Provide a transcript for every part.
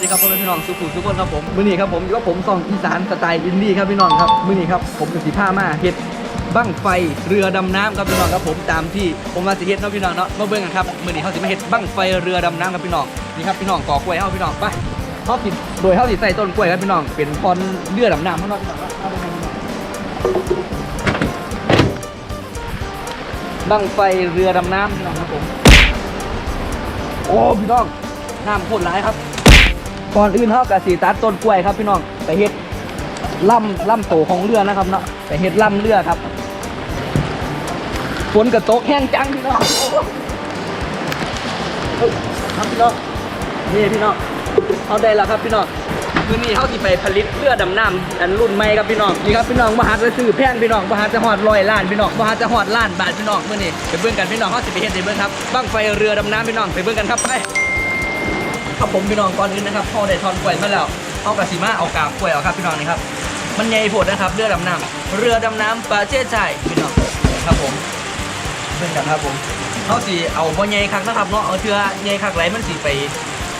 ทุกคนครับผมมื้อนี้ครับผมอยู่กับผมส่องอีสานสไตล์อินดี้ครับพี่น้องครับมื้อนี้ครับผมกับสีผ้ามาเฮ็ดบั้งไฟเรือดำน้ำครับพี่น้องครับผมตามที่ผมมาสิเฮ็ดเนาะพี่น้องเนาะมาเบิ่งกันครับมื้อนี้เขาสิมาเฮ็ดบั้งไฟเรือดำน้ำครับพี่น้องนี่ครับพี่น้องก่อกล้วยเฮาพี่น้องไปเฮาสิโดยเฮาสิใส่ต้นกล้วยครับพี่น้องเป็นพรเรือดำน้ำข้างนอกพี่น้องเอาบั้งไฟเรือดำน้ำพี่น้องครับผมโอ้พี่น้องน้ำโคตรร้ายครับ ก่อนอื่นเขากะสีตัดต้นกล้วยครับพี่น้องไปเฮ็ดล่ำล่ำโตของเรือนะครับเนาะไปเฮ็ดล่ำเรือครับฝนกระตกแห้งจังพี่น้องเอ้ยครับพี่น้องนี่พี่น้องเอาได้แล้วครับพี่น้องคือนี่เขาสิไปผลิตเรือดำน้ำอันรุ่นใหม่ครับพี่น้องนี่ครับพี่น้องมหาจะซื้อแพงพี่น้องมหาจะหอดร้อยล้านพี่น้องมหาจะหอดล้านบาทพี่น้องเมื่อนี้ไปเบิ่งกันพี่น้องเขาสิไปเฮ็ดในเบิ่งครับบั้งไฟเรือดำน้ำพี่น้องไปเบิ่งกันครับไป ครับผมพี่น้องก่อนอื่นนะครับพอได้ทอนกล้วยมาแล้วเอากระสีมาเอากาบกล้วยเอาครับพี่น้องนี่ครับ มันใหญ่โพดนะครับเรือดำน้ำเรือดำน้ำประเทศไทยพี่น้องครับผมเพื่อนกันครับผมเขาสีเอาบ่ใหญ่คักนะครับเนาะเอาเทือใหญ่คักไหลมันสีไป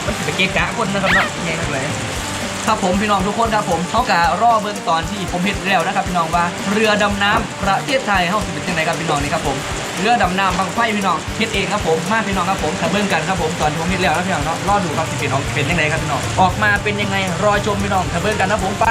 มันสิไปเกะกะคนนะครับเนาะใหญ่คักไหลครับผมพี่น้องทุกคนครับผมเขากะรอเบิ่งตอนที่ผมเห็นแล้วนะครับพี่น้องว่าเรือดำน้ำประเทศไทยเขาสิเป็นยังไงครับพี่น้องนี่ครับผม เรือดำน้ำบางไฟพี่น้องเฮ็ดเองครับผมมาพี่น้องครับผมถ้าเบิ่งกันครับผมตอนผมเฮ็ดแล้วนะพี่น้องเนาะรอดูครับสิเป็นออกเป็นยังไงครับพี่น้องออกมาเป็นยังไงรอชมพี่น้องถ้าเบิ่งกันนะผมไป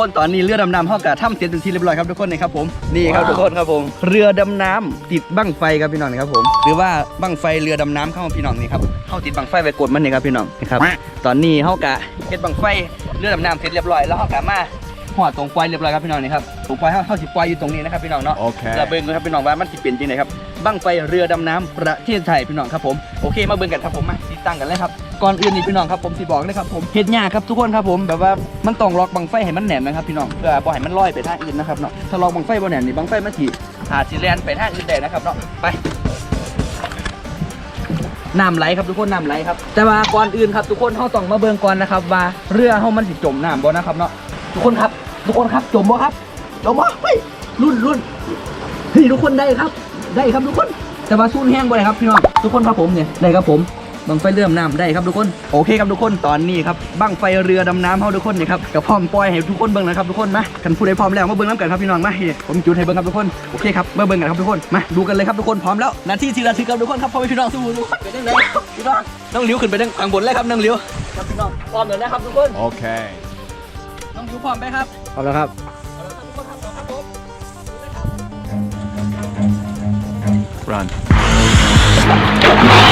ครับผมทุกคนตอนนี้เรือดำน้ำเข้ากับถ้ำเสร็จเป็นที่เรียบร้อยครับทุกคนนี่ครับผมนี่ครับทุกคนครับผม เรือดำน้ำติดบั้งไฟครับพี่น้องนี่ครับผม หรือว่าบั้งไฟเรือดำน้ำเข้าพี่น้องนี่ครับเข้าติดบั้งไฟไปกดมันนี่ครับพี่น้องนี่ครับตอนนี้เข้ากะเฮ็ดบั้งไฟเรือดำน้ำเสร็จเรียบร้อยแล้วเข้ากะมาหอดตรงปลายเรียบร้อยครับพี่น้องนี่ครับตรงปลายเข้าเข้าสิปล่อยอยู่ตรงนี้นะครับพี่น้องเนาะโอเคเราเบิ่งกันครับพี่น้องว่ามันสิเป็นจริงไหนครับบั้งไฟเรือดำน้ำประเทศไทยพี่น้องครับผมโอเคมาเบิ่งกันครับผมมาติดตั้งกันเลยครับ ก่อนอื่นนี่พี่น้องครับผมสิบอกเลยครับผมเฮ็ดยากครับทุกคนครับผมแบบว่ามันต้องล็อกบังไฟให้มันแน่นนะครับพี่น้องเพื่อบ่ให้มันลอยไปทางอื่นนะครับเนาะถ้าล็อกบังไฟบ่แน่นนี่บังไฟมันสิอาจสิแล่นไปทางอื่นได้นะครับเนาะไปน้ำไหลครับทุกคนน้ำไหลครับแต่ว่าก่อนอื่นครับทุกคนเฮาต้องมาเบิ่งก่อนนะครับว่าเรือเฮามันสิจมน้ำบ่นะครับเนาะทุกคนครับ ทุกคนครับจมบ่ครับจมบ่เฮ้ยรุ่นรุ่นเฮ้ยทุกคนได้ครับ ได้ครับทุกคนแต่ว่าสู้แห้งบ่ได้ครับพี่น้องทุกคนครับผมเนี่ยได้ครับผม บังไฟเรือดำน้ำได้ครับทุกคนโอเคครับทุกคนตอนนี้ครับบังไฟเรือดำน้ำเฮาทุกคนเนี่ยครับกับพร้อมปล่อยให้ทุกคนเบิ่งนะครับทุกคนมากันผู้ใดพร้อมแล้วมาเบิ่งน้ำกันครับพี่น้องมาเฮ้ยผมจุดให้เบิ่งครับทุกคนโอเคครับมาเบิ่งกันครับทุกคนมาดูกันเลยครับทุกคนพร้อมแล้วนาทีทีละทีครับทุกคนครับพ่อแม่พี่น้องสู้ทุกคนเป็นยังไงพี่น้องน้องหลิวขึ้นไปดังข้างบนเลยครับน้องหลิวครับพี่น้องพร้อมแล้วนะครับทุกคน Okay. น้องหลิวพร้อมไหมครับพร้อมแล้วครับเอาละครับทุกคน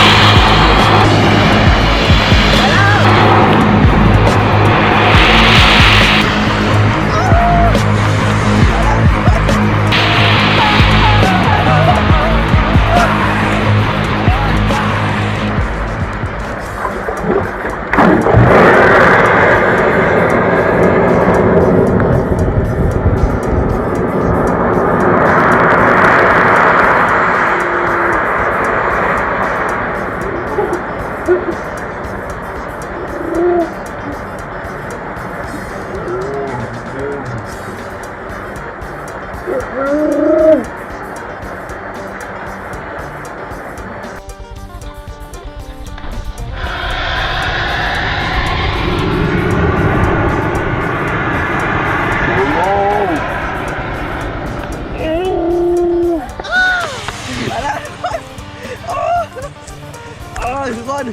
ทุกคน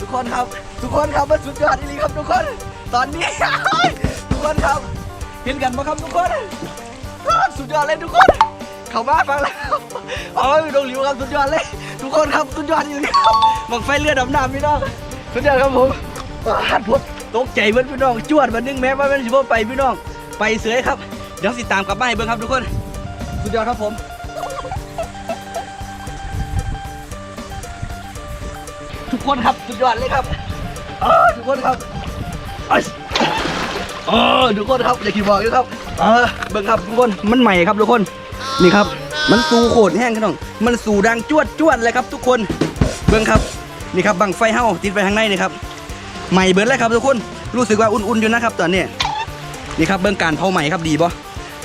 ทุกคนครับ ทุกคนครับมันสุดยอดจริงๆครับทุกคน ตอนนี้ ทุกคนครับ เห็นกันไหมครับทุกคน สุดยอดเลยทุกคน เข้ามาฟังแล้วโอ้ยดงหลิวครับสุดยอดเลย ทุกคนครับสุดยอดจริงๆครับบังไฟเลือดดำน้ำพี่น้องสุดยอดครับผมหัดพดตกใจเพื่อนพี่น้องจวดมานึงแม้ว่ามันสิบ่ไปพี่น้อง ไปเสือครับ เดี๋ยวสิตามกลับบ้านให้เบิ่งครับทุกคน สุดยอดครับผม ทุกคนครับสุดยอดเลยครับเออทุกคนครับเอ้ยเออทุกคนครับอย่าคิดบอกเลยครับเออเบิ่งครับทุกคนมันใหม่ครับทุกคนนี่ครับ มันสูโขดแห้งครับน้องมันสูดังจวดจวดเลยครับทุกคนเบิ้งครับนี่ครับบังไฟเฮาติดไปข้างในนี่ครับใหม่เบิร์ดเลยครับทุกคนรู้สึกว่าอุ่นๆอยู่นะครับตอนนี้นี่ครับเบิ้งการเผาใหม่ครับดีปะ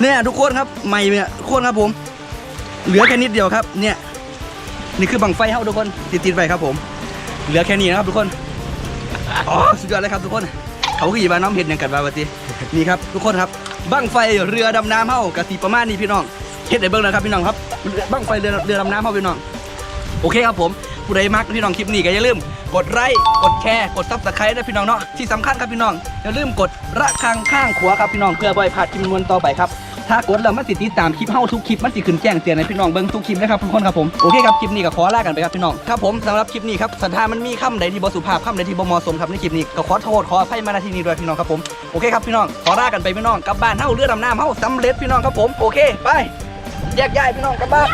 เนี่ยทุกคนครับใหม่เนี่ยทุกคนครับผม เหลือแค่นิดเดียวครับเนี่ยนี่คือบังไฟเฮาทุกคนติดๆไปครับผม เหลือแค่นี้นะครับทุกคน อ๋อสุดยอดเลยครับทุกคน เขาคืออยู่บ้านน้ำเห็ดอย่างกันบาวาตินี่ครับทุกคนครับบังไฟเรือดำน้ำเฮากะสีประมาณนี้พี่น้องเฮ็ดได้เบิ่งนะครับพี่น้องครับบังไฟเรือเรือดำน้ำเฮาพี่น้อง โอเคครับผมผู้ใดมักพี่น้องคลิปนี้ก็อย่าลืม กดไลค์กดแชร์กดซับสไครต์นะพี่น้องเนาะที่สำคัญครับพี่น้องอย่าลืมกดระฆังข้างขวาครับพี่น้องเพื่อบ่อยพลาดคลิปมวลต่อไปครับ ถ้ากดแล้วมันสิติดตามคลิปเฮาทุกคลิปมันสิขึ้นแจ้งเตือนให้พี่น้องเบิ่งทุกคลิปนะครับทุกคนครับผมโอเคครับคลิปนี้ก็ขอลากันไปครับพี่น้องครับผมสำหรับคลิปนี้ครับสันทามันมีคำใดที่บ่สุภาพคำใดที่บ่เหมาะสมครับในคลิปนี้ก็ขอโทษขออภัยมาณที่นี้ด้วยพี่น้องครับผมโอเคครับพี่น้องขอลากันไปพี่น้องกลับบ้านเฮาเรือดำน้ำเฮาสำเร็จพี่น้องครับผมโอเคไปแยกย้ายพี่น้องกลับบ้าน